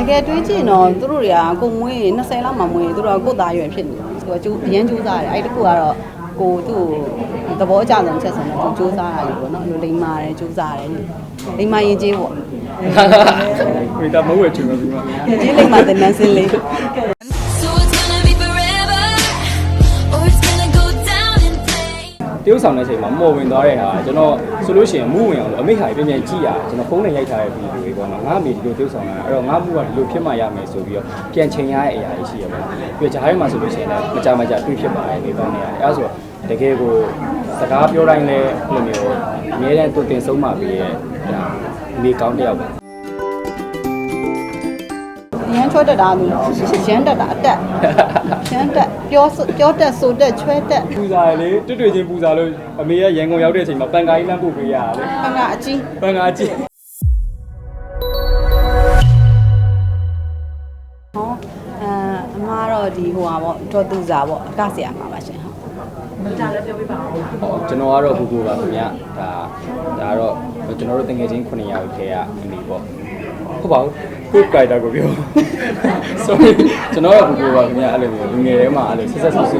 တကယ်တွေးကြည့်ရင်တော့သူတို့တွေကကိုမွေး20လောက်မှမွေးသူတို့ကကိုယ်သားရွယ်ဖြစ်နေတယ်သူကကျိုးအရန်ကျိုးစားတယ်အဲ့တကူကတော့ကိုသူ့ကိုသဘောကျဆုံးချက်ဆုံးတယ်သူကျိုးစားရတယ်ပေါ့နော်အဲ့လိုလိမ္မာတယ်ကျိုးစားတယ်လိမ္မာရင်ကြီးပေါ့ဝေတာမဟုတ်ဝဲချင်လို့ဒီမှာရင်ကြီးလိမ္မာတဲ့နန်းစင်းလေး ရုပ်ဆောင်တဲ့အချိန်မှာမော်ဝင်သွားတဲ့ဟာကျွန်တော်ဆိုလို့ရှိရင်မူးဝင်အောင်လို့အမိဟာပြန်ပြန်ကြည့်ရကျွန်တော်ဖုန်းနဲ့ရိုက်ထားတဲ့ဗီဒီယိုတွေပေါ့နော်ငါအမေဒီလိုတရုပ်ဆောင်လာအဲ့တော့ငါမူးကဒီလိုဖြစ်မှရမယ်ဆိုပြီးတော့ပြန်ချိန်ရတဲ့အရာတွေရှိရပါဘူးပြီးတော့ဂျားထဲမှာဆိုလို့ရှိရင်လည်းမကြမကြတွေ့ဖြစ်ပါတယ်ဒီပိုင်းနေရတယ်အဲ့ဒါဆိုတကယ်ကိုစကားပြောတိုင်းလည်းအဲ့လိုမျိုးအများနဲ့တူတင်ဆုံးမှပြီးရဲ့ဒါမိကောင်းတယောက်ပဲ ရန်ချောတတ်တာလို့ရန်တတ်တာအတက်ရန်တက်ပြောဆိုပြောတတ်ဆိုတတ်ချွဲတတ်ပူဇာရလေတွေ့တွေ့ချင်းပူဇာလို့အမေကရန်ကုန်ရောက်တဲ့အချိန်မှာပန်ကာကြီးလမ်းပို့ပေးရတာလေအငါအကြီးပန်ကာကြီးဟောအဲအမကတော့ဒီဟိုဟာပေါ့ဒေါ်သူစာပေါ့အကဆရာမှာပါရှင်ဟုတ်ကျွန်တော်ကတော့ဘူဘူပါခင်ဗျဒါဒါကတော့ကျွန်တော်တို့တငယ်ချင်း9ယောက်ထဲကအမေပေါ့ ဟုတ်ပါဘူးကိုကိုက်တာကိုပြော sorry ကျွန်တော်ကဘူဘူပါခင်ဗျအဲ့လိုမျိုးလူငယ်ထဲမှာအဲ့လိုဆက်ဆက်ဆူဆူ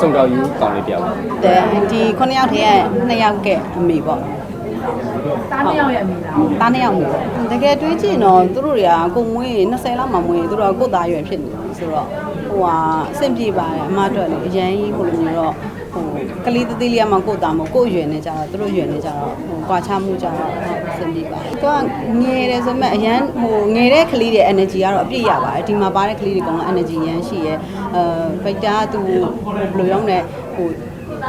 စုံတော်ယူကောင်းလေးပြောက်တယ်ဒီခုနှစ်ယောက်ထဲကနှစ်ယောက်ကအမေပေါ့ တားနှစ်ယောက်ရဲ့အမိလားတားနှစ်ယောက်မျိုးတကယ်တွေးကြည့်ရင်တော့သူတို့တွေကကိုမွေး20လောက်မှမွေးသူတို့ကကိုယ်သားရွယ်ဖြစ်နေတယ်ဆိုတော့ဟိုဟာအဆင်ပြေပါတယ်အမအတွက်လေအရန်ကြီးဟိုလိုမျိုးတော့ဟိုကလေးသေးသေးလေးကမှကိုယ်သားမဟုတ်ကိုယ်ရွယ်နေကြတော့သူတို့ရွယ်နေကြတော့ဟိုကွာခြားမှုကြတော့ဟုတ်အဆင်ပြေပါတယ်သူကငယ်တယ်ဆိုမဲ့အရန်ဟိုငယ်တဲ့ကလေးတွေ energy ကတော့အပြည့်ရပါတယ်ဒီမှာပါတဲ့ကလေးတွေကတော့ energy ရန်ရှိရဲအဲဗိုက်တာကသူဘယ်လိုရောက်နေဟို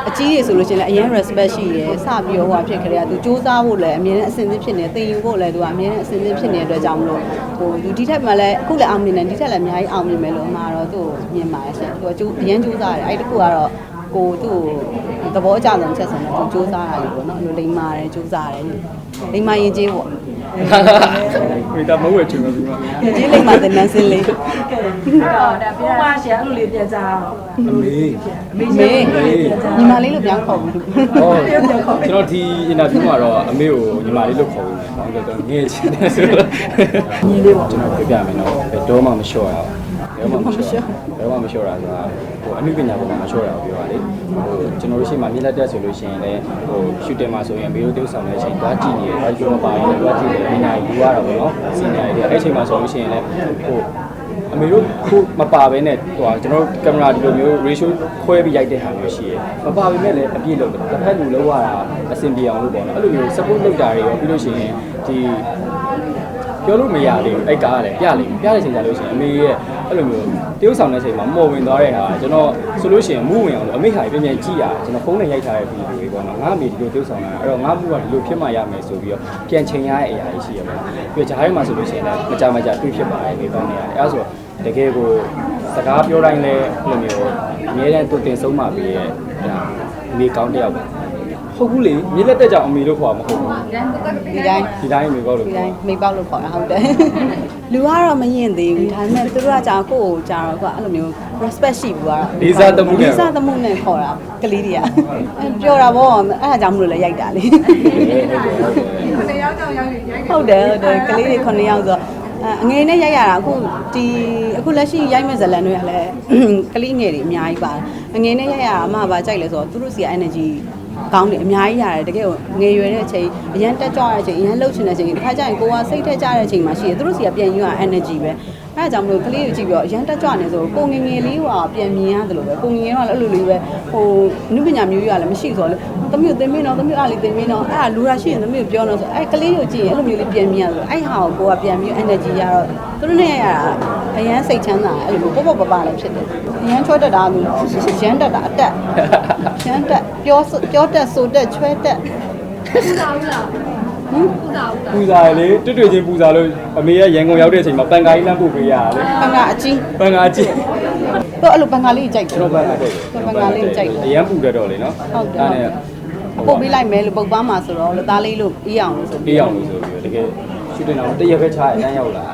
အကြီးတွေဆိုလို့ရှိရင်လည်းအရင် respect ရှိရယ်စပြီးတော့ဟိုအဖြစ်ခရေကသူစူးစမ်းဖို့လည်းအမြဲတမ်းအဆင်သင့်ဖြစ်နေတင်ယူဖို့လည်းသူကအမြဲတမ်းအဆင်သင့်ဖြစ်နေတဲ့အတွက်ကြောင့်မလို့ဟိုသူဒီထက်မှလည်းအခုလည်းအောင်မြင်တယ်ဒီထက်လည်းအများကြီးအောင်မြင်မယ်လို့အမှားတော့သူ့ကိုမြင်ပါတယ်ရှင်သူကကျူးအရင်စူးစမ်းတယ်အဲ့တခုကတော့ ကိုသူ့ကိုသဘောကျဆုံးချက်ဆုံးတယ်သူစူးစမ်းရတယ်ပေါ့နော်အဲ့လိုလိမ္မာတယ်စူးစမ်းတယ်လိမ္မာရင်ကြီးပေါ့ဝေတာမဟုတ်ဝဲချင်လို့ဒီမှာရင်ကြီးလိမ္မာတဲ့နန်းစင်းလေးအဲ့တော့ဒါပုံမှန်ရှာအဲ့လိုလေးပြန်စားအောင်အမေအမေမေညီမလေးလို့ပြောင်းခေါ်ဘူးဟောကျွန်တော်ဒီ interview မှာတော့အမေကိုညီမလေးလို့ခေါ်ပြီးတယ်။ဘာလို့လဲဆိုတော့ငယ်ချင်းတယ်ဆိုတော့ညီလေးပေါ့ကျွန်တော်ပြပြမယ်နော်။ဘယ်တော့မှမလျှော့ရအောင်။ဘ ယ်မှမလျှော့။ဘယ်မှမလျှော့တာဆိုတာဟိုအနုပညာပေါ်မှာမလျှော့ရအောင်ပြောပါလေ။ဟိုကျွန်တော်တို့ရှိမှမြင်လက်တက်ဆိုလို့ရှိရင်လည်းဟို shooting မှာဆိုရင်အမေတို့တုပ်ဆောင်တဲ့အချိန်သွားကြည့်နေတယ်။သွားကြည့်မပါရင်လည်းသွားကြည့်တယ်။ပညာယူရတာပေါ့နော်။စီနီယာတွေအဲ့အချိန်မှာဆိုလို့ရှိရင်လည်းဟိုအမေတို့ခုမပါဘဲနဲ့ဟိုကျွန်တော်ကင်မရာဒီလိုမျိုး ratio ခွဲပြီးရိုက်တဲ့ဟာမျိုးရှိရယ်မပါဘဲနဲ့လည်းအပြည့်လုပ်တယ်တစ်ဖက်လူလောက်ရတာအဆင်ပြေအောင်လို့ပေါ့နော်အဲ့လိုမျိုး support လုပ်တာတွေရောပြီးလို့ရှိရင်ဒီ ပြောလို့မရသေးဘူးအဲ့ကားကလည်းပြလိမ့်ပြတဲ့ချိန်ကျလို့ရှိရင်အမေရဲ့အဲ့လိုမျိုးတရုပ်ဆောင်တဲ့ချိန်မှာမော်ဝင်သွားတဲ့ဟာကျွန်တော်ဆိုလို့ရှိရင်မူးဝင်အောင်လို့အမေဟာပြန်ပြန်ကြည့်ရကျွန်တော်ဖုန်းနဲ့ရိုက်ထားတဲ့ဗီဒီယိုတွေပေါ့နော်ငါအမေဒီလိုတရုပ်ဆောင်လာအဲ့တော့ငါမူးကဒီလိုဖြစ်မှရမယ်ဆိုပြီးတော့ပြန်ချိန်ရတဲ့အရာတွေရှိရပါဘူးပြီးတော့ဂျားထဲမှာဆိုလို့ရှိရင်လည်းမကြမကြတွေ့ဖြစ်ပါတယ်ဒီပိုင်းနေရတယ်အဲ့ဒါဆိုတကယ်ကိုစကားပြောတိုင်းလည်းအဲ့လိုမျိုးအများနဲ့တူတင်ဆုံးမှပြီးရဲ့ဒါမိကောင်းတယောက်ပဲ ဟုတ်ဘူးလေမြေလက်တက်ကြောင်အမေလို့ခေါ်မှာမဟုတ်ဘူးဒီတိုင်းဒီတိုင်းအမေကောလို့ဒီတိုင်းမိပေါက်လို့ခေါ်တာဟုတ်တယ်လူကတော့မရင်သေးဘူးဒါပေမဲ့သူတို့ကကြာကိုယ့်ကိုကြာတော့ကအဲ့လိုမျိုး respect ရှိဘူးကတော့လေးစားသမှုနဲ့လေးစားသမှုနဲ့ခေါ်တာကလေးတွေကအဲပြောတာဗောအဲ့ဒါကြောင့်မလို့လည်းရိုက်တာလေဟုတ်တယ်ဟုတ်တယ်ဟုတ်တယ်ဟုတ်တယ်ဟုတ်တယ်ကလေးတွေ9ယောက်ဆိုတော့အဲအငယ်နဲ့ရိုက်ရတာအခုဒီအခုလက်ရှိရိုက်မဲ့ဇလန်တွေကလည်း ကလေးငယ်တွေအများကြီးပါတယ်အငယ်နဲ့ရိုက်ရတာအမကကြိုက်လဲဆိုတော့သူတို့စီက energy ကောင်းတယ်အများကြီးရတယ်တကယ်ကိုငယ်ရွယ်တဲ့အချိန်အရန်တက်ကြွတဲ့အချိန်အရန်လှုပ်ချင်တဲ့အချိန်တစ်ခါကျရင်ကိုကစိတ်ထက်ကြတဲ့အချိန်မှာရှိတယ်သူတို့စီကပြန်ယူရ energy ပဲအဲဒါကြောင့်မလို့ကလေးကိုကြည့်ပြီးတော့အရန်တက်ကြွနေဆိုကိုငယ်ငယ်လေးဟိုပြန်မြင်ရတယ်လို့ပဲကိုငယ်ငယ်တော့လည်းအဲ့လိုလေးပဲဟိုနုပညာမျိုးကြီးကလည်းမရှိဆိုတော့လေသမီးကိုသင်မင်းတော့သမီးအားလေးသင်မင်းတော့အဲ့ဒါလူရရှိရင်သမီးကိုပြောတော့ဆိုအဲ့ကလေးကိုကြည့်ရင်အဲ့လိုမျိုးလေးပြန်မြင်ရဆိုအဲ့ဟာကိုကိုကပြန်ပြီး energy ရတော့သူတို့နဲ့ရရတာအရန်စိတ်ချမ်းသာအဲ့လိုမျိုးပေါ့ပေါ့ပပလည်းဖြစ်တယ်အရန်ချောတတ်တာလို့ရန်တတ်တာအတက်ရန်တက်ပြောဆိုပြောတတ်ဆိုတတ်ချွဲတတ် ပူဇာရလေတွေ့တွေ့ချင်းပူဇာလို့အမေကရန်ကုန်ရောက်တဲ့အချိန်မှာပန်ကာကြီးလမ်းပို့ပေးရတာလေပန်ကအကြီးပန်ကာကြီးသူအဲ့လိုပန်ကလေးကြိုက်တယ်ကျွန်တော်ပန်ကာတဲ့ပန်ကာလေးကိုကြိုက်တယ်အရန်ပူတတ်တော့လေနော်ဟုတ်တယ်နဲ့ပုတ်ပေးလိုက်မယ်လို့ပုတ်ပန်းမှာဆိုတော့လူသားလေးလို့အေးအောင်လို့ဆိုအေးအောင်လို့ဆိုပြီးတော့တကယ်ရှူတင်အောင်တရက်ပဲချားရအတန်းရောက်လာ